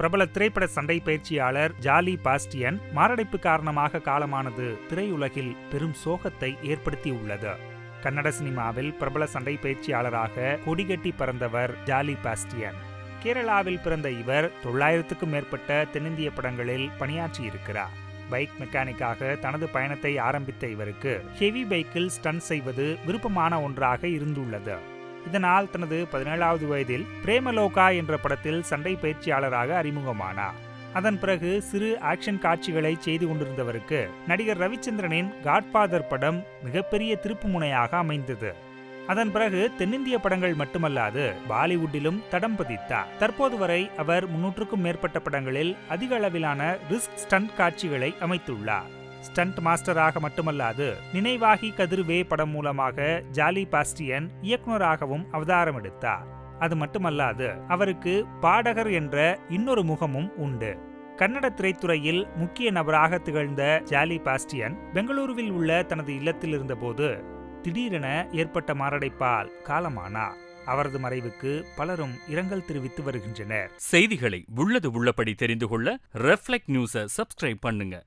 பிரபல திரைப்பட சண்டை பயிற்சியாளர் ஜாலி பாஸ்டியன் மாரடைப்பு காரணமாக காலமானது திரையுலகில் பெரும் சோகத்தை ஏற்படுத்தியுள்ளது. கன்னட சினிமாவில் பிரபல சண்டை பயிற்சியாளராக கொடிகட்டி பறந்தவர் ஜாலி பாஸ்டியன். கேரளாவில் பிறந்த இவர் தொள்ளாயிரத்துக்கும் மேற்பட்ட தென்னிந்திய படங்களில் பணியாற்றியிருக்கிறார். பைக் மெக்கானிக்காக தனது பயணத்தை ஆரம்பித்த இவருக்கு ஹெவி பைக்கில் ஸ்டன் செய்வது விருப்பமான ஒன்றாக இருந்துள்ளது. இதனால் தனது பதினேழாவது வயதில் பிரேமலோகா என்ற படத்தில் சண்டை பயிற்சியாளராக அறிமுகமானார். அதன் பிறகு சிறு ஆக்ஷன் காட்சிகளை செய்து கொண்டிருந்தவருக்கு நடிகர் ரவிச்சந்திரனின் காட்ஃபாதர் படம் மிகப்பெரிய திருப்புமுனையாக அமைந்தது. அதன் பிறகு தென்னிந்திய படங்கள் மட்டுமல்லாது பாலிவுட்டிலும் தடம் பதித்தார். தற்போது வரை அவர் முன்னூற்றுக்கும் மேற்பட்ட படங்களில் அதிக அளவிலான ரிஸ்க் ஸ்டண்ட் காட்சிகளை அமைத்துள்ளார். ஸ்டண்ட் மாஸ்டராக மட்டுமல்லாது நினைவாகி கதிர்வே படம் மூலமாக ஜாலி பாஸ்டியன் இயக்குனராகவும் அவதாரம் எடுத்தார். அது மட்டுமல்லாது அவருக்கு பாடகர் என்ற இன்னொரு முகமும் உண்டு. கன்னட திரைத்துறையில் முக்கிய நபராக திகழ்ந்த ஜாலி பாஸ்டியன் பெங்களூருவில் உள்ள தனது இல்லத்தில் இருந்தபோது திடீரென ஏற்பட்ட மாரடைப்பால் காலமானார். அவரது மறைவுக்கு பலரும் இரங்கல் தெரிவித்து வருகின்றனர். செய்திகளை உள்ளது உள்ளபடி தெரிந்து கொள்ள ரெஃப்ளெக்ட் நியூஸை சப்ஸ்கிரைப் பண்ணுங்க.